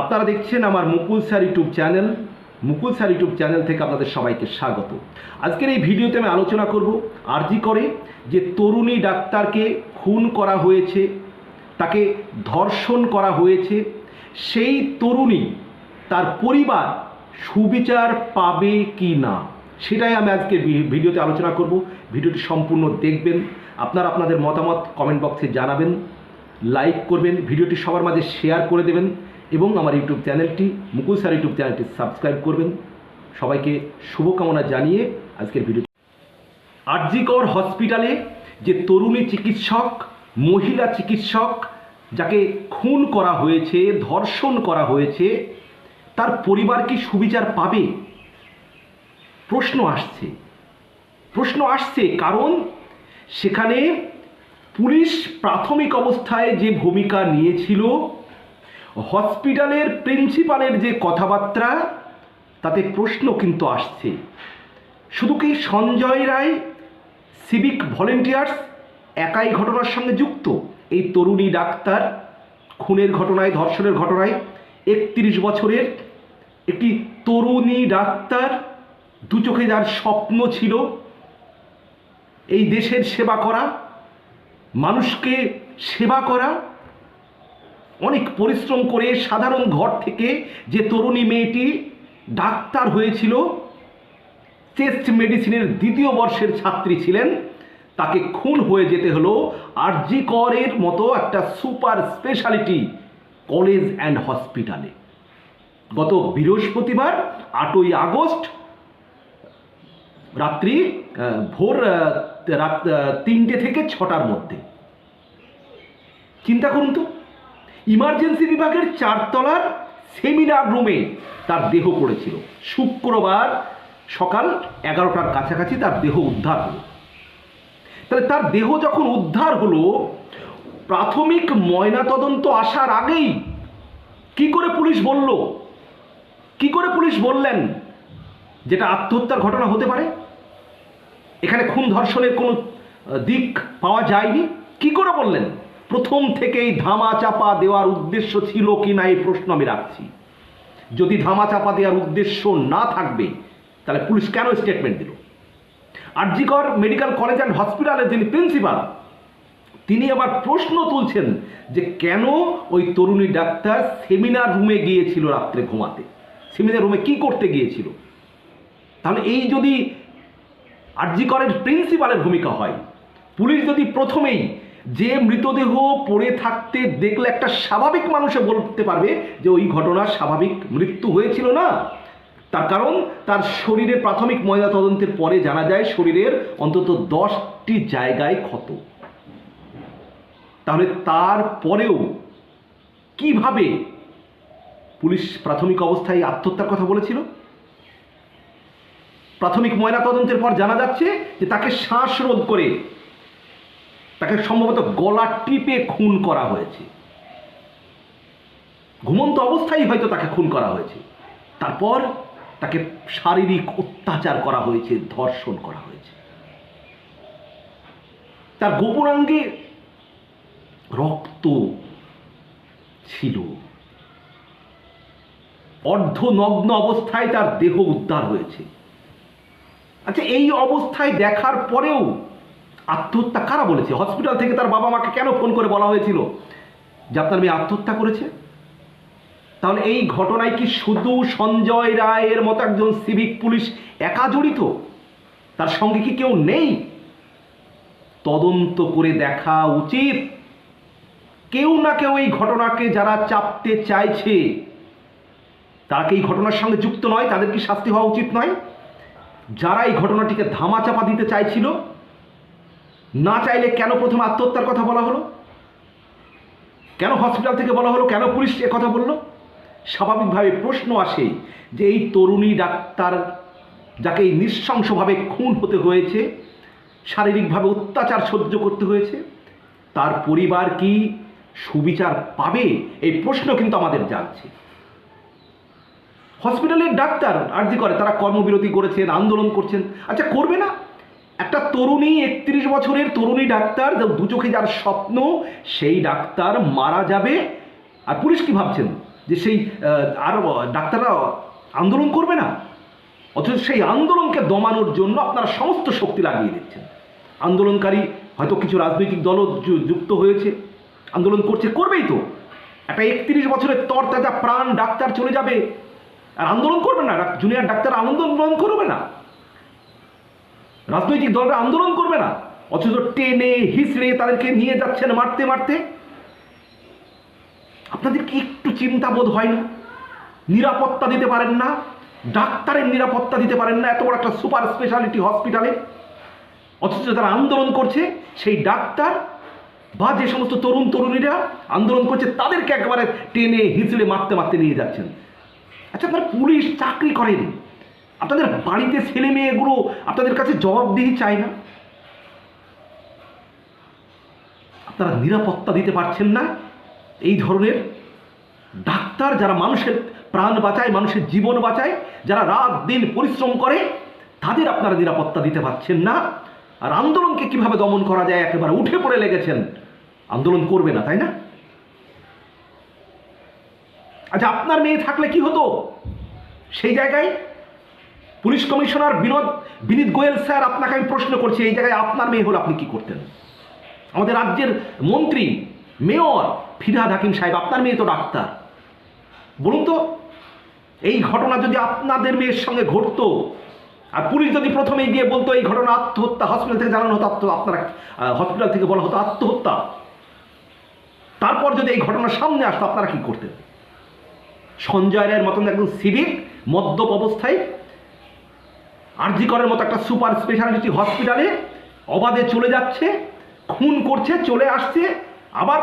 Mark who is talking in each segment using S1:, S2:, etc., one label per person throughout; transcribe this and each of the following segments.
S1: আপনারা দেখছেন আমার Mukul sir YouTube channel. Mukul sir YouTube channel থেকে আপনাদের সবাইকে স্বাগত। আজকের এই ভিডিওতে আমি আলোচনা করব আরজি করে যে তরুণী ডাক্তারকে খুন করা হয়েছে, তাকে ধর্ষণ করা হয়েছে, সেই তরুণী তার পরিবার সুবিচার পাবে কি না, সেটাই আমি আজকে ভিডিওতে আলোচনা করব। ভিডিওটি সম্পূর্ণ দেখবেন, আপনারা আপনাদের মতামত কমেন্ট বক্সে জানাবেন, লাইক করবেন, ভিডিওটি সবার মাঝে শেয়ার করে দেবেন। এবং আমার ইউটিউব চ্যানেলটি, মুকুল স্যার ইউটিউব চ্যানেলটি সাবস্ক্রাইব করবেন। সবাইকে শুভকামনা জানিয়ে আজকের ভিডিও আরজিকর হসপিটালে যে তরুণী চিকিৎসক, মহিলা চিকিৎসক, যাকে খুন করা হয়েছে, ধর্ষণ করা হয়েছে, তার পরিবার কি সুবিচার পাবে? প্রশ্ন আসছে। প্রশ্ন আসছে কারণ সেখানে পুলিশ প্রাথমিক অবস্থায় যে ভূমিকা নিয়েছিল হসপিটালের প্রিন্সিপালের যে কথাবার্তা, তাতে প্রশ্ন কিন্তু আসছে। শুধু কি সঞ্জয় রায় সিভিক ভলেন্টিয়ার্স একাই ঘটনার সঙ্গে যুক্ত? এই তরুণী ডাক্তার, খুনের ঘটনায়, ধর্ষণের ঘটনায় একত্রিশ বছরের একটি তরুণী ডাক্তার দু চোখে যার স্বপ্ন ছিল এই দেশের সেবা করা, মানুষকে সেবা করা অনেক পরিশ্রম করে সাধারণ ঘর থেকে যে তরুণী মেয়েটি ডাক্তার হয়েছিল চেস্ট মেডিসিনের দ্বিতীয় বর্ষের ছাত্রী ছিলেন, তাকে খুন হয়ে যেতে হলো আরজি করের মতো একটা সুপার স্পেশালিটি কলেজ অ্যান্ড হসপিটালে। গত বৃহস্পতিবার, আটই আগস্ট, রাত্রি ভোর রাত তিনটে থেকে ছটার মধ্যে। চিন্তা করুন তো। ইমার্জেন্সি বিভাগের চারতলার সেমিনার রুমে তার দেহ পড়েছিল। শুক্রবার সকাল এগারোটার কাছাকাছি তার দেহ উদ্ধার হলো। তাহলে তার দেহ যখন উদ্ধার হলো, প্রাথমিক ময়নাতদন্ত আসার আগেই কি করে পুলিশ বলল? কি করে পুলিশ বললেন যেটা আত্মহত্যার ঘটনা হতে পারে? এখানে খুন ধর্ষণের কোনো দিক পাওয়া যায়নি। কি করে বললেন? প্রথম থেকেই ধামা চাপা দেওয়ার উদ্দেশ্য ছিল কি না এই প্রশ্ন আমি রাখছি। যদি ধামা চাপা দেওয়ার উদ্দেশ্য না থাকবে, তাহলে পুলিশ কেন স্টেটমেন্ট দিল? আরজিকর মেডিকেল কলেজ অ্যান্ড হসপিটালের যিনি প্রিন্সিপাল, তিনি আবার প্রশ্ন তুলছেন যে কেন ওই তরুণী ডাক্তার সেমিনার রুমে গিয়েছিল রাত্রে ঘুমাতে? সেমিনার রুমে কি করতে গিয়েছিল? তাহলে এই যদি আরজিকরের প্রিন্সিপালের ভূমিকা হয়, পুলিশ যদি প্রথমেই যে মৃতদেহ পড়ে থাকতে দেখলে একটা স্বাভাবিক মানুষে বলতে পারবে যে ওই ঘটনার স্বাভাবিক মৃত্যু হয়েছিল না। তার কারণ, তার শরীরের প্রাথমিক ময়না তদন্তের পরে জানা যায় শরীরের অন্তত দশটি জায়গায় ক্ষত। তাহলে তারপরেও কীভাবে পুলিশ প্রাথমিক অবস্থায় আত্মহত্যার কথা বলেছিল? প্রাথমিক ময়না তদন্তের পর জানা যাচ্ছে যে তাকে শ্বাসরোধ করে তাকে সম্ভবত গলা টিপে খুন করা হয়েছে। ঘুমন্ত অবস্থায় হয়তো তাকে খুন করা হয়েছে। তারপর তাকে শারীরিক অত্যাচার করা হয়েছে, ধর্ষণ করা হয়েছে। তার গোপনাঙ্গে রক্ত ছিল। অর্ধনগ্ন অবস্থায় তার দেহ উদ্ধার হয়েছে। আচ্ছা এই অবস্থায় দেখার পরেও আত্মহত্যা কারা বলেছে? হসপিটাল থেকে তার বাবা মাকে কেন ফোন করে বলা হয়েছিল? যে আপনার মেয়ে আত্মহত্যা করেছে? তাহলে এই ঘটনায় কি শুধু সঞ্জয় রায়ের মতো একজন সিভিক পুলিশ একা জড়িত? তার সঙ্গে কি কেউ নেই? তদন্ত করে দেখা উচিত। কেউ না কেউ এই ঘটনাকে যারা চাপতে চাইছে, তারা কি এই ঘটনার সঙ্গে যুক্ত নয়? তাদের কি শাস্তি হওয়া উচিত নয়? যারা এই ঘটনাটিকে ধামাচাপা দিতে চাইছিল না চাইলে কেন প্রথমে আত্মহত্যার কথা বলা হলো? কেন হসপিটাল থেকে বলা হলো? কেন পুলিশ এ কথা বলল? স্বাভাবিকভাবে প্রশ্ন আসে যে এই তরুণী ডাক্তার যাকে এই নৃশংসভাবে খুন হতে হয়েছে, শারীরিকভাবে অত্যাচার সহ্য করতে হয়েছে, তার পরিবার কি সুবিচার পাবে? এই প্রশ্ন কিন্তু আমাদের জানছে হসপিটালের ডাক্তার আর্জি করে, তারা কর্মবিরতি করেছেন, আন্দোলন করছেন। আচ্ছা করবে না? একটা তরুণী, একত্রিশ বছরের তরুণী ডাক্তার দু চোখে যার স্বপ্ন, সেই ডাক্তার মারা যাবে। আর পুলিশ কি ভাবছেন? যে সেই আর, ডাক্তাররা আন্দোলন করবে না? অথচ সেই আন্দোলনকে দমানোর জন্য আপনারা সমস্ত শক্তি লাগিয়ে দিচ্ছেন। আন্দোলনকারী হয়তো কিছু রাজনৈতিক দলও যুক্ত হয়েছে। আন্দোলন করছে, করবেই তো। একটা একত্রিশ বছরের তরতাজা প্রাণ ডাক্তার চলে যাবে। আর আন্দোলন করবে না জুনিয়র ডাক্তার আন্দোলন করবে না। রাজনৈতিক দলরা আন্দোলন করবে না। অথচ টেনে হিসড়ে তাদেরকে নিয়ে যাচ্ছেন মারতে মারতে। আপনাদের কি একটু চিন্তাবোধ হয় না? নিরাপত্তা দিতে পারেন না, ডাক্তারের নিরাপত্তা দিতে পারেন না, এত বড় একটা সুপার স্পেশালিটি হসপিটালে। অথচ যারা আন্দোলন করছে, সেই ডাক্তার বা যে সমস্ত তরুণ তরুণীরা আন্দোলন করছে, তাদেরকে একেবারে টেনে হিঁচড়ে মারতে মারতে নিয়ে যাচ্ছেন। আচ্ছা আপনারা পুলিশ চাকরি করেন। আপনাদের বাড়িতে ছেলে মেয়েগুলো আপনাদের কাছে জবাবদিহি চায় না? আপনারা নিরাপত্তা দিতে পারছেন না? এই ধরনের ডাক্তার যারা মানুষের প্রাণ বাঁচায়, মানুষের জীবন বাঁচায়, যারা রাত দিন পরিশ্রম করে, তাদের আপনারা নিরাপত্তা দিতে পারছেন না। আর আন্দোলনকে কীভাবে দমন করা যায়, একেবারে উঠে পড়ে লেগেছেন, আন্দোলন করবে না, তাই না? আচ্ছা আপনার মেয়ে থাকলে কি হতো? সেই জায়গায় police commissioner Vinod, Vineet Goel sir, আপনাকে আমি প্রশ্ন করছি, এই জায়গায় আপনার মেয়ে হলে আপনি কি করতেন? আমাদের রাজ্যের মন্ত্রী, মেয়র ফিরহাদ হাকিম সাহেব, আপনার মেয়ে তো ডাক্তার। বলুন তো, এই ঘটনা যদি আপনাদের মেয়ের সঙ্গে ঘটতো, আর পুলিশ যদি প্রথমেই গিয়ে বলতো, এই ঘটনা আত্মহত্যা, হসপিটাল থেকে জানানো হতো আত্ম, আপনারা হসপিটাল থেকে বলা হতো আত্মহত্যা, তারপর যদি এই ঘটনার সামনে আসতো, আপনারা কি করতেন? সঞ্জয় রায়ের মতন একজন সিভিক, মদ্যপ অবস্থায় আরজি করের মতো একটা সুপার স্পেশালিটি হসপিটালে অবাধে চলে যাচ্ছে, খুন করছে, চলে আসছে, আবার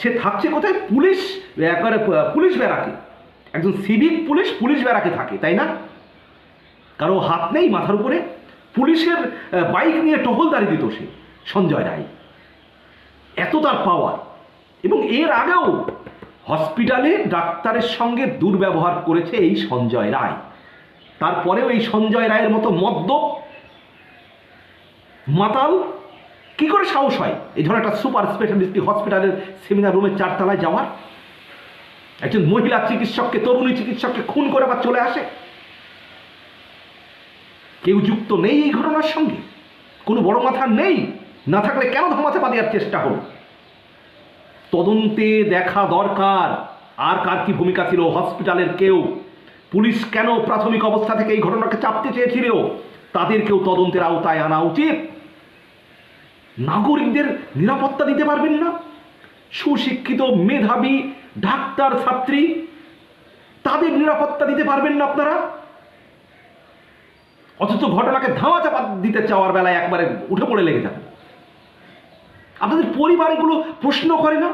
S1: সে থাকছে কোথায়? পুলিশ, একবারে পুলিশ ব্যারাকে। একজন সিভিক পুলিশ পুলিশ ব্যারাকে থাকে, তাই না? কারও হাত নেই মাথার উপরে। পুলিশের বাইক নিয়ে টহলদারি দিত সে, সঞ্জয় রায়। এত তার পাওয়ার এবং এর আগেও হসপিটালে ডাক্তারের সঙ্গে দুর্ব্যবহার করেছে এই সঞ্জয় রায়। তারপরেও এই সঞ্জয় রায়ের মতো মদ্য মাতাল, কি করে সাহস হয়? এই ধরনের একটা সুপার স্পেশালিস্ট হসপিটালের সেমিনার রুমের চারতলায় যাওয়ার। একজন মহিলা চিকিৎসককে, তরুণী চিকিৎসককে খুন করে আবার চলে আসে। কেউ যুক্ত নেই এই ঘটনার সঙ্গে। কোনো বড় মাথা নেই। না থাকলে কেন ধামাতে দেওয়ার চেষ্টা হলো? তদন্তে দেখা দরকার। আর কার কি ভূমিকা ছিল? হসপিটালের কেউ। পুলিশ কেন প্রাথমিক অবস্থা থেকে এই ঘটনাকে চাপতে চেয়েছিল তাদেরকেও তদন্তের আওতায় আনা উচিত। নাগরিকদের নিরাপত্তা দিতে পারবেন না। সুশিক্ষিত মেধাবী ডাক্তার, ছাত্রী, তাদের নিরাপত্তা দিতে পারবেন না আপনারা। অথচ ঘটনাকে ধামা চাপা দিতে চাওয়ার বেলায় একবারে উঠে পড়ে লেগে যাবে আপনাদের পরিবারগুলো প্রশ্ন করে না?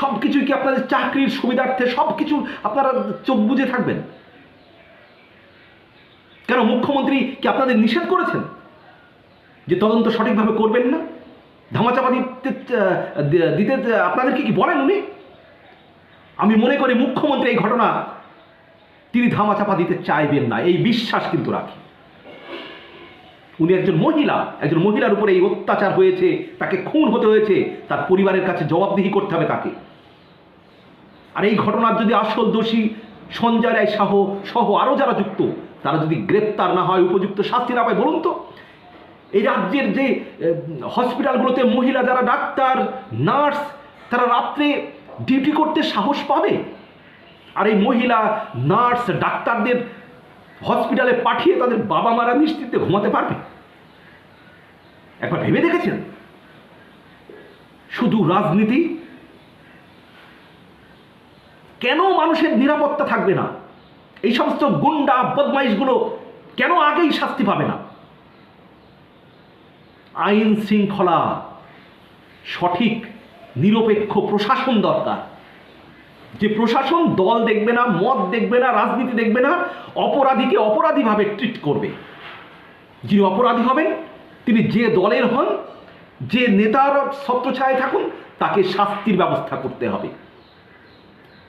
S1: সব কিছুই কি আপনাদের চাকরির সুবিধার্থে সব কিছু আপনারা চোখ বুঝে থাকবেন? কেন মুখ্যমন্ত্রী কি আপনাদের নিষেধ করেছেন? যে তদন্ত সঠিকভাবে করবেন না? ধামাচাপা দিতে দিতে আপনাদেরকে কি বলেন উনি? আমি মনে করি মুখ্যমন্ত্রী এই ঘটনা তিনি ধামাচাপা দিতে চাইবেন না, এই বিশ্বাস কিন্তু রাখি। উনি একজন মহিলা, একজন মহিলার উপরে এই অত্যাচার হয়েছে, তাকে খুন হতে হয়েছে, তার পরিবারের কাছে জবাবদিহি করতে হবে তাকে। আর এই ঘটনার যদি আসল দোষী সঞ্জয় রায় সহ সহ আরও যারা যুক্ত, তারা যদি গ্রেপ্তার না হয়, উপযুক্ত শাস্তি না পায়, বলুন তো। এই রাজ্যের যে হসপিটালগুলোতে মহিলা যারা ডাক্তার, নার্স, তারা রাত্রে ডিউটি করতে সাহস পাবে? আর এই মহিলা, নার্স, ডাক্তারদের হসপিটালে পাঠিয়ে তাদের বাবা মারা নিশ্চিন্তে ঘুমাতে পারবে? একবার ভেবে দেখেছেন? শুধু রাজনীতি কেন মানুষের নিরাপত্তা থাকবে না? এই সমস্ত গুন্ডা, বদমাইশগুলো কেন আগেই শাস্তি পাবে না? আইন শৃঙ্খলা সঠিক, নিরপেক্ষ প্রশাসন দরকার। যে প্রশাসন দল দেখবে না, মত দেখবে না, রাজনীতি দেখবে না, অপরাধীকে অপরাধীভাবে ট্রিট করবে। যিনি অপরাধী হবেন, তিনি যে দলের হন, যে নেতার ছত্রছায়ায় থাকুন, তাকে শাস্তির ব্যবস্থা করতে হবে।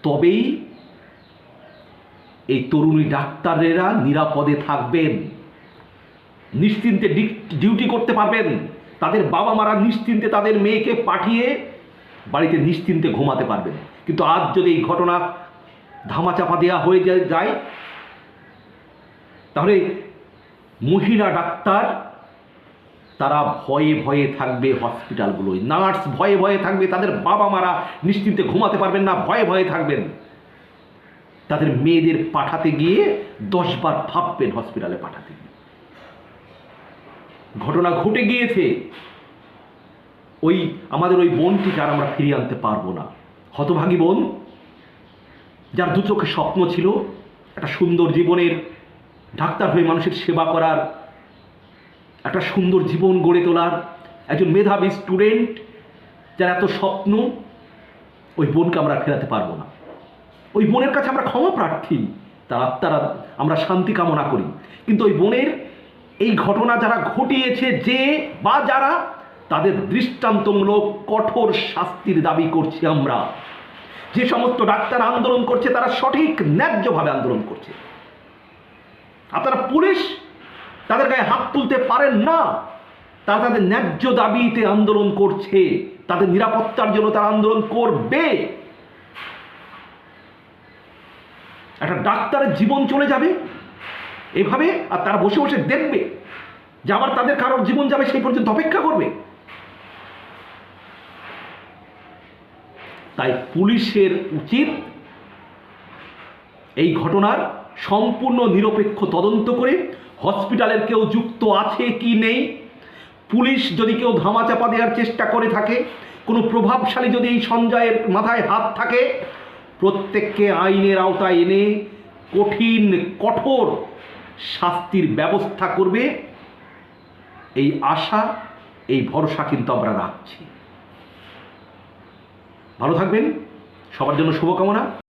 S1: তবেই এই তরুণী ডাক্তারেরা নিরাপদে থাকবেন, নিশ্চিন্তে ডিউটি করতে পারবেন। তাদের বাবা মারা নিশ্চিন্তে তাদের মেয়েকে পাঠিয়ে বাড়িতে নিশ্চিন্তে ঘুমাতে পারবেন। কিন্তু আজ যদি এই ঘটনা ধামাচাপা দেওয়া হয়ে যায়- তাহলে মহিলা ডাক্তার তারা ভয়ে ভয়ে থাকবে হসপিটালগুলোয়। নার্স ভয়ে ভয়ে থাকবে, তাদের বাবা মারা নিশ্চিন্তে ঘুমাতে পারবেন না, ভয়ে ভয়ে থাকবেন। তাদের মেয়েদের পাঠাতে গিয়ে দশবার ভাববেন হসপিটালে পাঠাতে গিয়ে। ঘটনা ঘটে গিয়েছে। ওই আমাদের ওই বোনটিকে আর আমরা ফিরিয়ে আনতে পারব না। হতভাগী বোন, যার দু চোখে স্বপ্ন ছিল একটা সুন্দর জীবনের ডাক্তার হয়ে মানুষের সেবা করার একটা সুন্দর জীবন গড়ে তোলার একজন মেধাবী স্টুডেন্ট, যার এত স্বপ্ন, ওই বোনকে আমরা ফেরাতে পারব না। ওই বোনের কাছে আমরা ক্ষমা প্রার্থী, তার আত্মারা আমরা শান্তি কামনা করি। কিন্তু ওই বোনের এই ঘটনা যারা ঘটিয়েছে, যে বা যারা, তাদের দৃষ্টান্তমূলক কঠোর শাস্তির দাবি করছি আমরা। যে সমস্ত ডাক্তার আন্দোলন করছে, তারা সঠিক, ন্যায্যভাবে আন্দোলন করছে। আপনারা পুলিশ তাদের গায়ে হাত তুলতে পারেন না। তারা তাদের ন্যায্য দাবিতে আন্দোলন করছে। তাদের নিরাপত্তার জন্য তারা আন্দোলন করবে। একটা ডাক্তারের জীবন চলে যাবে। এভাবে আর তারা বসে বসে দেখবে যে আবার তাদের কারোর জীবন যাবে সেই পর্যন্ত অপেক্ষা করবে। তাই পুলিশের উচিত এই ঘটনার সম্পূর্ণ নিরপেক্ষ তদন্ত করে হসপিটালের কেউ যুক্ত আছে কি নেই? পুলিশ যদি কেউ ধামাচাপা দেওয়ার চেষ্টা করে থাকে, কোনো প্রভাবশালী যদি এই সঞ্জয়ের মাথায় হাত থাকে, প্রত্যেককে আইনের আওতায় এনে কঠিন, কঠোর শাস্তির ব্যবস্থা করবে। এই আশা, এই ভরসা কিন্তু আমরা রাখছি। ভালো থাকবেন। সবার জন্য শুভকামনা।